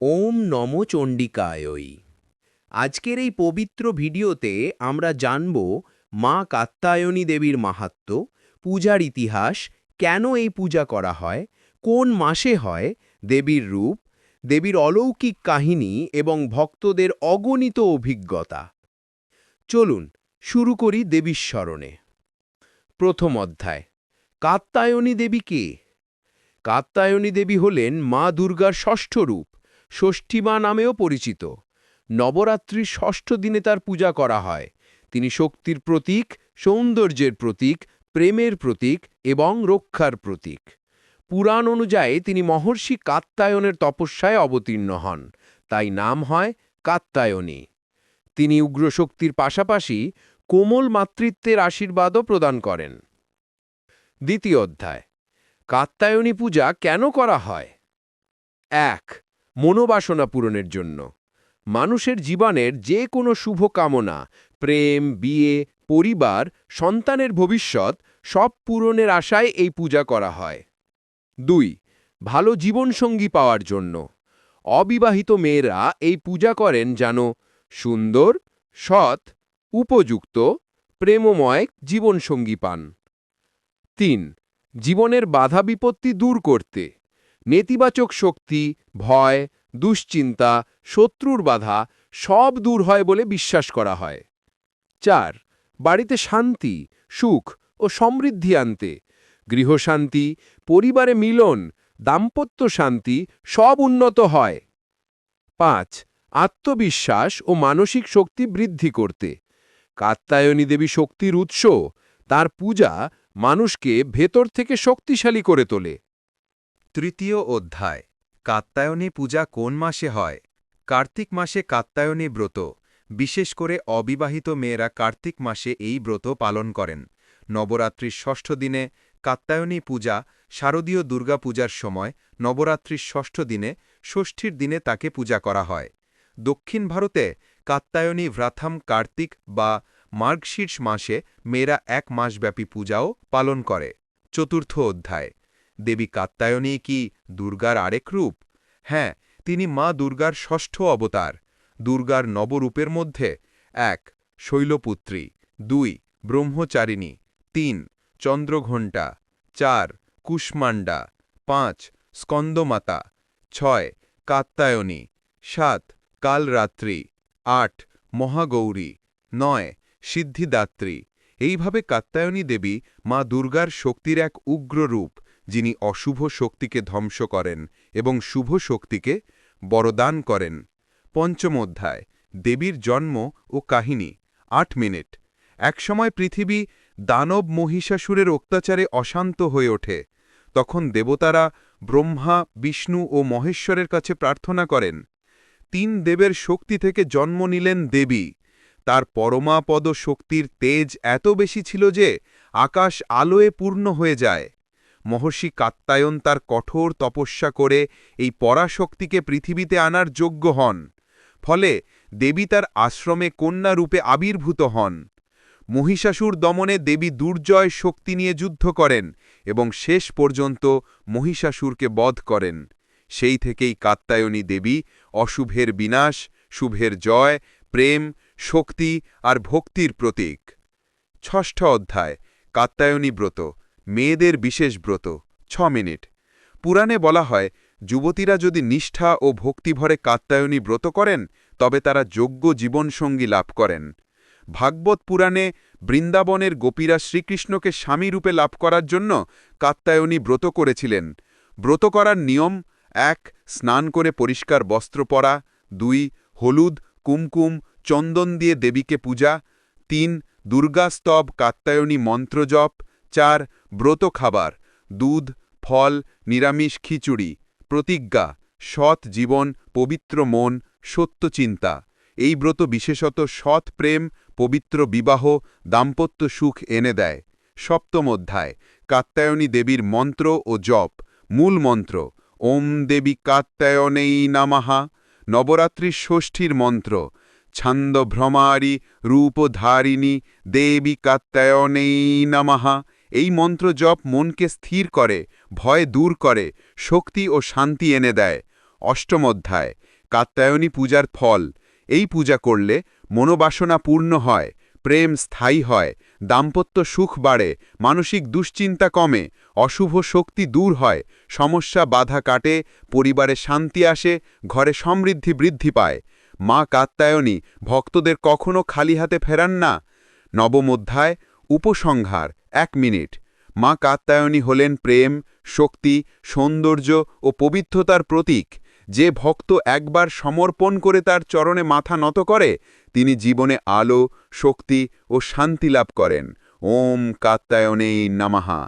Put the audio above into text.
ওম নম চণ্ডিকায়ই আজকের এই পবিত্র ভিডিওতে আমরা জানব মা কাত্যায়নী দেবীর মাহাত্ম্য পূজার ইতিহাস, কেন এই পূজা করা হয়, কোন মাসে হয়, দেবীর রূপ, দেবীর অলৌকিক কাহিনী এবং ভক্তদের অগণিত অভিজ্ঞতা। চলুন শুরু করি দেবীর স্মরণে। প্রথম অধ্যায়, কাত্যায়নী দেবী কে? কাত্যায়নী দেবী হলেন মা দুর্গার ষষ্ঠ রূপ। ষষ্ঠীমা নামেও পরিচিত। নবরাত্রির ষষ্ঠ দিনে তার পূজা করা হয়। তিনি শক্তির প্রতীক, সৌন্দর্যের প্রতীক, প্রেমের প্রতীক এবং রক্ষার প্রতীক। পুরাণ অনুযায়ী তিনি মহর্ষি কাত্যায়নের তপস্যায় অবতীর্ণ হন। তাই নাম হয় কাত্যায়নী। তিনি উগ্র শক্তির পাশাপাশি কোমল মাতৃত্বের আশীর্বাদও প্রদান করেন। দ্বিতীয় অধ্যায়। কাত্যায়নী পূজা কেন করা হয়? এক মনোবাসনা পূরণের জন্য। মানুষের জীবনের যে কোনো শুভ কামনা, প্রেম, বিয়ে, পরিবার, সন্তানের ভবিষ্যৎ, সব পূরণের আশায় এই পূজা করা হয়। দুই, ভালো জীবনসঙ্গী পাওয়ার জন্য। অবিবাহিত মেয়েরা এই পূজা করেন যেন সুন্দর, সৎ, উপযুক্ত, প্রেমময় জীবনসঙ্গী পান। তিন, জীবনের বাধা বিপত্তি দূর করতে। নেতিবাচক শক্তি, ভয়, দুশ্চিন্তা, শত্রুর বাধা সব দূর হয় বলে বিশ্বাস করা হয়। চার, বাড়িতে শান্তি, সুখ ও সমৃদ্ধি আনতে। গৃহশান্তি, পরিবারে মিলন, দাম্পত্য শান্তি সব উন্নত হয়। পাঁচ, আত্মবিশ্বাস ও মানসিক শক্তি বৃদ্ধি করতে। কাত্যায়নী দেবী শক্তির উৎস, তার পূজা মানুষকে ভেতর থেকে শক্তিশালী করে তোলে। তৃতীয় অধ্যায়, কাত্যায়নী পূজা কোন মাসে হয়? কার্তিক মাসে কাত্যায়নী ব্রত, বিশেষ করে অবিবাহিত মেয়েরা কার্তিক মাসে এই ব্রত পালন করেন। নবরাত্রির ষষ্ঠ দিনে কাত্যায়নী পূজা, শারদীয় দুর্গাপূজার সময় নবরাত্রির ষষ্ঠ দিনে ষষ্ঠীর দিনে তাকে পূজা করা হয়। দক্ষিণ ভারতে কাত্যায়নী ভ্রাথাম কার্তিক বা মার্গশীর্ষ মাসে মেয়েরা এক মাসব্যাপী পূজাও পালন করে। চতুর্থ অধ্যায় দেবী কাত্যায়নী কি দুর্গার আরেক রূপ? হ্যাঁ তিনি মা দুর্গার ষষ্ঠ অবতার, দুর্গার নবরূপের মধ্যে। এক, শৈলপুত্রী। দুই, ব্রহ্মচারিণী। তিন, চন্দ্রঘণ্টা। চার, কুষ্মাণ্ডা। পাঁচ, স্কন্দমাতা। ছয়, কাত্যায়নী। সাত, কালরাত্রি। আট, মহাগৌরী। নয়, সিদ্ধিদাত্রী। এইভাবে কাত্যায়নী দেবী মা দুর্গার শক্তির এক উগ্র রূপ যিনি অশুভ শক্তিকে ধ্বংস করেন এবং শুভ শক্তিকে বরদান করেন। পঞ্চম অধ্যায়, দেবীর জন্ম ও কাহিনী, আট মিনিট। একসময় পৃথিবী দানব মহিষাসুরের অত্যাচারে অশান্ত হয়ে ওঠে। তখন দেবতারা ব্রহ্মা, বিষ্ণু ও মহেশ্বরের কাছে প্রার্থনা করেন, তিন দেবের শক্তি থেকে জন্ম নিলেন দেবী। তার পরমাপদ শক্তির তেজ এত বেশি ছিল যে আকাশ আলোয় পূর্ণ হয়ে যায়। মহর্ষি কাত্তায়ন তার কঠোর তপস্যা করে এই পরাশক্তিকে পৃথিবীতে আনার যোগ্য হন। ফলে দেবী তার আশ্রমে কন্যা রূপে আবির্ভূত হন। মহিষাসুর দমনে দেবী দুর্জয় শক্তি নিয়ে যুদ্ধ করেন এবং শেষ পর্যন্ত মহিষাসুরকে বধ করেন। সেই থেকেই কাত্তায়নী দেবী অশুভের বিনাশ, শুভের জয়, প্রেম, শক্তি আর ভক্তির প্রতীক। ষষ্ঠ অধ্যায় কাত্তায়নী ব্রত। মেয়েদের বিশেষ ব্রত, ছ মিনিট। পুরাণে বলা হয়, যুবতীরা যদি নিষ্ঠা ও ভক্তিভরে কাত্তায়নী ব্রত করেন, তবে তারা যোগ্য জীবনসঙ্গী লাভ করেন। ভাগবত পুরাণে বৃন্দাবনের গোপীরা শ্রীকৃষ্ণকে স্বামীরূপে লাভ করার জন্য কাত্তায়নী ব্রত করেছিলেন। ব্রত করার নিয়ম, এক, স্নান করে পরিষ্কার বস্ত্র পরা, দুই, হলুদ, কুমকুম, চন্দন দিয়ে দেবীকে পূজা, তিন দুর্গাস্তব কাত্তায়নী মন্ত্রজপ চার, ব্রত খাবার, দুধ, ফল, নিরামিষ খিচুড়ি, প্রতিজ্ঞা, সৎ জীবন, পবিত্র মন, সত্য চিন্তা। এই ব্রত বিশেষত সৎ প্রেম, পবিত্র বিবাহ, দাম্পত্য সুখ এনে দেয়। সপ্তম অধ্যায়, কাত্যায়নী দেবীর মন্ত্র ও জপ। মূল মন্ত্র, ওম দেবী কাত্যায়নেই নামাহা। নবরাত্রির ষষ্ঠীর মন্ত্র ছন্দ ভ্রমারি রূপধারিণী দেবী কাত্যায়নেই নামাহা। এই মন্ত্র জপ মনকে স্থির করে, ভয় দূর করে, শক্তি ও শান্তি এনে দেয়। অষ্টম অধ্যায়, কাত্যায়নী পূজার ফল। এই পূজা করলে মনোবাসনা পূর্ণ হয়, প্রেম স্থায়ী হয়, দাম্পত্য সুখ বাড়ে, মানসিক দুশ্চিন্তা কমে, অশুভ শক্তি দূর হয়, সমস্যা বাধা কাটে, পরিবারে শান্তি আসে, ঘরে সমৃদ্ধি বৃদ্ধি পায়। মা কাত্যায়নী, ভক্তদের কখনো খালি হাতে ফেরান না। নবম অধ্যায় উপসংহার, এক মিনিট। মা কাত্তায়নী হলেন প্রেম, শক্তি, সৌন্দর্য ও পবিত্রতার প্রতীক। যে ভক্ত একবার সমর্পণ করে তার চরণে মাথা নত করে, তিনি জীবনে আলো, শক্তি ও শান্তি লাভ করেন। ওম কাত্তায়নেই নামাহা